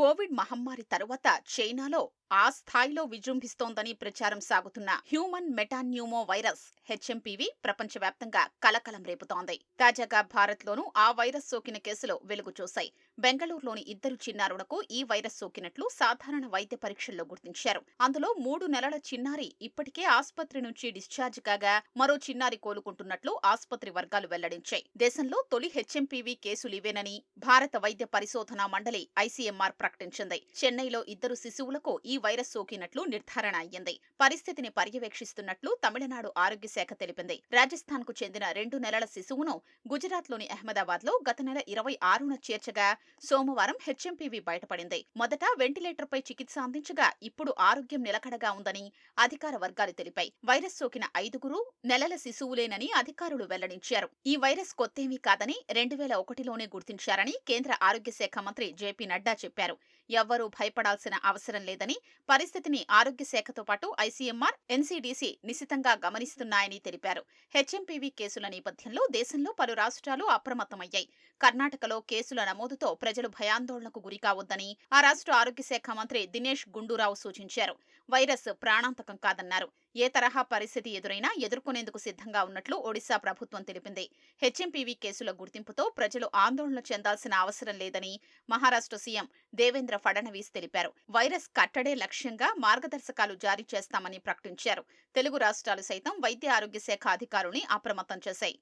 Covid మహమ్మారి తరువాత చైనాలో ఆ స్థాయిలో విజృంభిస్తోందని ప్రచారం సాగుతున్న హ్యూమన్ మెటాన్యూమో వైరస్ హెచ్ఎంపీవి ప్రపంచవ్యాప్తంగా కలకలం రేపుతోంది. తాజాగా భారత్లోనూ ఆ వైరస్ సోకిన కేసులు వెలుగు చూశాయి. బెంగళూరులోని ఇద్దరు చిన్నారులకు ఈ వైరస్ సోకినట్లు సాధారణ వైద్య పరీక్షల్లో గుర్తించారు. అందులో మూడు నెలల చిన్నారి ఇప్పటికే ఆసుపత్రి నుంచి డిశ్చార్జ్ కాగా మరో చిన్నారి కోలుకుంటున్నట్లు ఆసుపత్రి వర్గాలు వెల్లడించాయి. దేశంలో తొలి హెచ్ఎంపీవీ కేసులివేనని భారత వైద్య పరిశోధనా మండలి ఐసీఎంఆర్ ప్రకటించింది. చెన్నైలో ఇద్దరు శిశువులకు ఈ వైరస్ సోకినట్లు నిర్ధారణ అయ్యింది. పరిస్థితిని పర్యవేక్షిస్తున్నట్లు తమిళనాడు ఆరోగ్య శాఖ తెలిపింది. రాజస్థాన్కు చెందిన రెండు నెలల శిశువును గుజరాత్లోని అహ్మదాబాద్లో గత నెల ఇరవై ఆరున చేర్చగా సోమవారం హెచ్ఎంపీవీ బయటపడింది. మొదట వెంటిలేటర్పై చికిత్స అందించగా ఇప్పుడు ఆరోగ్యం నిలకడగా ఉందని అధికార వర్గాలు తెలిపాయి. వైరస్ సోకిన ఐదుగురు నెలల శిశువులేనని అధికారులు వెల్లడించారు. ఈ వైరస్ కొత్తేమీ కాదని రెండు వేల ఒకటిలోనే గుర్తించారని కేంద్ర ఆరోగ్య శాఖ మంత్రి జేపీ నడ్డా చెప్పారు. ఎవ్వరూ భయపడాల్సిన అవసరం లేదని పరిస్థితిని ఆరోగ్య శాఖతో పాటు ఐసీఎంఆర్ ఎన్సీడీసీ నిశితంగా గమనిస్తున్నాయని తెలిపారు. హెచ్ఎంపీవీ కేసుల నేపథ్యంలో దేశంలో పలు రాష్ట్రాలు అప్రమత్తమయ్యాయి. కర్ణాటకలో కేసుల నమోదుతో ప్రజలు భయాందోళనకు గురికావద్దని ఆ రాష్ట్ర ఆరోగ్య శాఖ మంత్రి దినేష్ గుండూరావు సూచించారు. వైరస్ ప్రాణాంతకం కాదన్నారు. ఏ తరహా పరిస్థితి ఎదురైనా ఎదుర్కొనేందుకు సిద్ధంగా ఉన్నట్లు ఒడిశా ప్రభుత్వం తెలిపింది. హెచ్ఎంపీవీ కేసుల గుర్తింపుతో ప్రజలు ఆందోళన చెందాల్సిన అవసరం లేదని మహారాష్ట్ర సీఎం దేవేంద్ర ఫడణవీస్ తెలిపారు. వైరస్ కట్టడే లక్ష్యంగా మార్గదర్శకాలు జారీ చేస్తామని ప్రకటించారు. తెలుగు రాష్ట్రాలు సైతం వైద్య ఆరోగ్య శాఖ అధికారుల్ని అప్రమత్తం చేశాయి.